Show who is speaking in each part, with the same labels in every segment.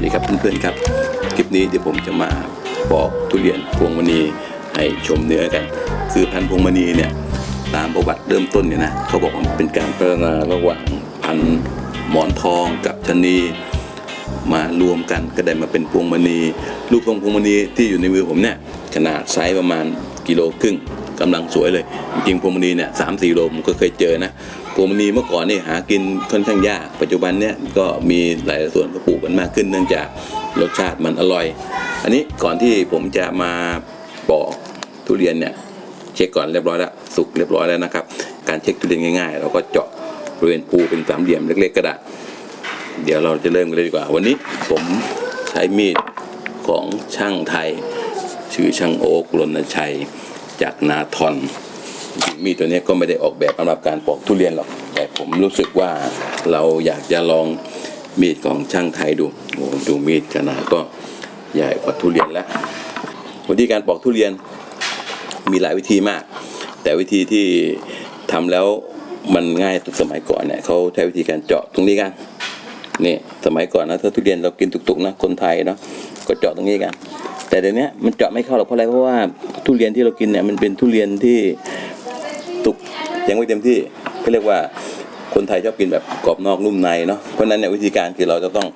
Speaker 1: วัสดีครับเพื่อนๆครับ คลิปนี้เดี๋ยวผมจะมาบอกทุเรียนพวงมณีให้ชมเนื้อกัน คือพันธุ์พวงมณีเนี่ยตามประวัติเริ่มต้นเนี่ยนะเขาบอกว่ามันเป็นการพัฒนาระหว่างพันธุ์หมอนทองกับชะนีมารวมกันก็ได้มาเป็นพวงมณีลูกของพวงมณีที่อยู่ในมือผมเนี่ยขนาดไซส์ประมาณกิโลครึ่งกำลังสวยเลย จริงพวงมณีเนี่ยสามสี่โลผมก็เคยเจอนะ วมณีเมื่อก่อนนี่หากินค่อนข้างยากปัจจุบันเนี่ยก็มีหลายส่วนก็ปลูกกันมากขึ้น เนื่องจากรสชาติมันอร่อย อันนี้ก่อนที่ผมจะมาปอกทุเรียนเนี่ยเช็คก่อนเรียบร้อยแล้วสุกเรียบร้อยแล้วนะครับ การเช็คทุเรียนง่ายๆ เราก็เจาะบริเวณปูเป็นสามเหลี่ยมเล็กๆก็ได้เดี๋ยวเราจะเริ่มกันเลยดีกว่า วันนี้ผมใช้มีดของช่างไทย ชื่อช่างโอ๊กรณชัย จากนาทอน มีดตัวนี้ก็ไม่ได้ออกแบบสำหรับการปอกทุเรียนหรอก แต่ผมรู้สึกว่าเราอยากจะลองมีดของช่างไทยดูโอ้ดูมีดขนาดก็ใหญ่กว่าทุเรียนแล้ววิธีการปอกทุเรียนมีหลายวิธีมาก แต่วิธีที่ทำแล้วมันง่ายสมัยก่อนเนี่ยเขาใช้วิธีการเจาะตรงนี้กันนี่สมัยก่อนนะถ้าทุเรียนเรากินตุกๆนะคนไทยเนาะก็เจาะตรงนี้กัน แต่เดี๋ยวนี้มันเจาะไม่เข้าหรอกเพราะอะไรเพราะว่าทุเรียนที่เรากินเนี่ยมันเป็นทุเรียนที่ ตุกยังไม่เต็มที่เขาเรียกว่าคนไทยชอบกินแบบกรอบนอกนุ่มในเนาะเพราะฉะนั้นเนี่ยวิธีการคือเราจะต้อง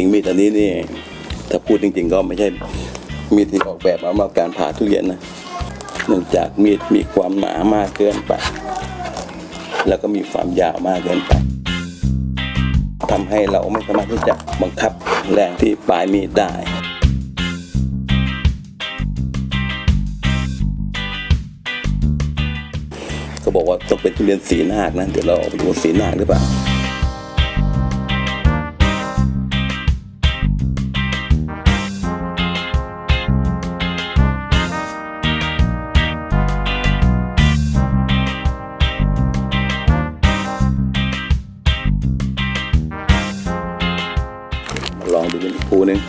Speaker 1: ริงๆมีดอันนี้นี่ถ้าพูดจริง ๆ ก็ไม่ใช่มีดที่ออกแบบมาสำหรับการผ่าทุเรียนนะเนื่องจากมีดมีความหนามากเกินไป แล้วก็มีความยาวมากเกินไปทำให้เราไม่สามารถที่จะบังคับแรงที่ปลายมีดได้ ก็บอกว่าต้องเป็นทุเรียนสีนาคนะ เดี๋ยวเราไปดูสีนาคหรือเปล่า ดูเป็นอีกภูหนึง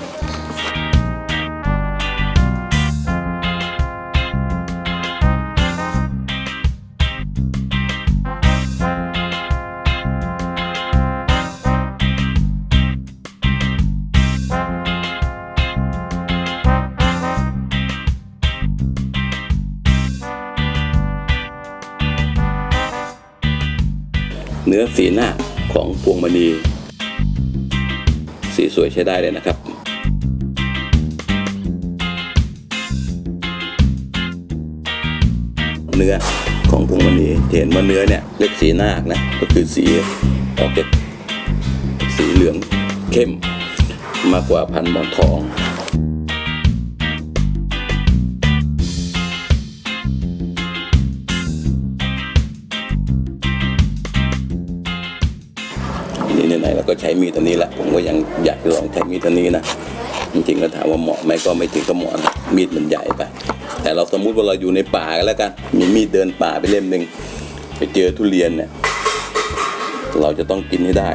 Speaker 1: เนื้อสีหน้าของพวงมณี สีสวยใช้ได้เลยนะครับเนื้อของพวงมณีเห็นว่าเนื้อเนี่ยเล็กสีนาคนะก็คือสีออกเก็สีเหลืองเข้มมากกว่าพันหมอนทอง ไหนๆเราก็ใช้มีดตัวนี้แหละผมก็ยังอยากจะลองใช้มีดตัวนี้นะจริงๆก็ถามว่าเหมาะไหมก็ไม่ถึงกับเหมาะนะมีดมันใหญ่ไป แต่เราสมมุติว่าเราอยู่ในป่ากันแล้วกัน มีมีดเดินป่าไปเล่มหนึ่งไปเจอทุเรียนเนี่ยเราจะต้องกินให้ได้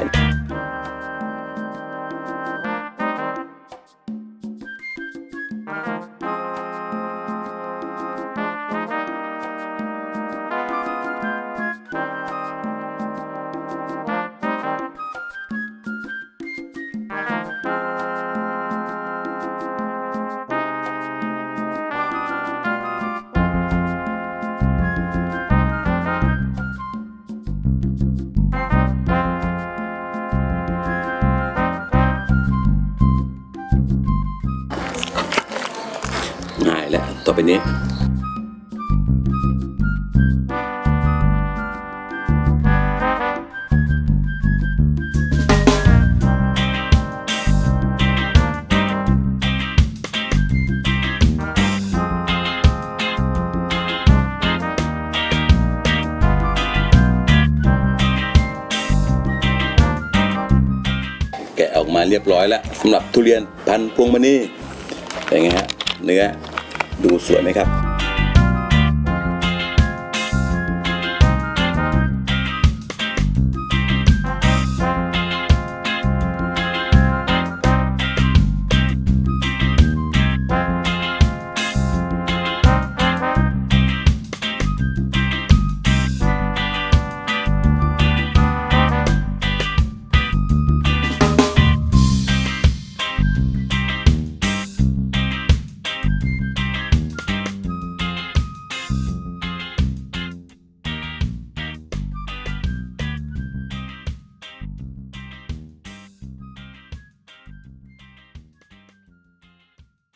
Speaker 1: ง่ายแล้วต่อไปนี้แกะออกมาเรียบร้อยแล้วสำหรับทุเรียนพันพวงมณีเป็นไงฮะ เนื้อดูสวยไหมครับ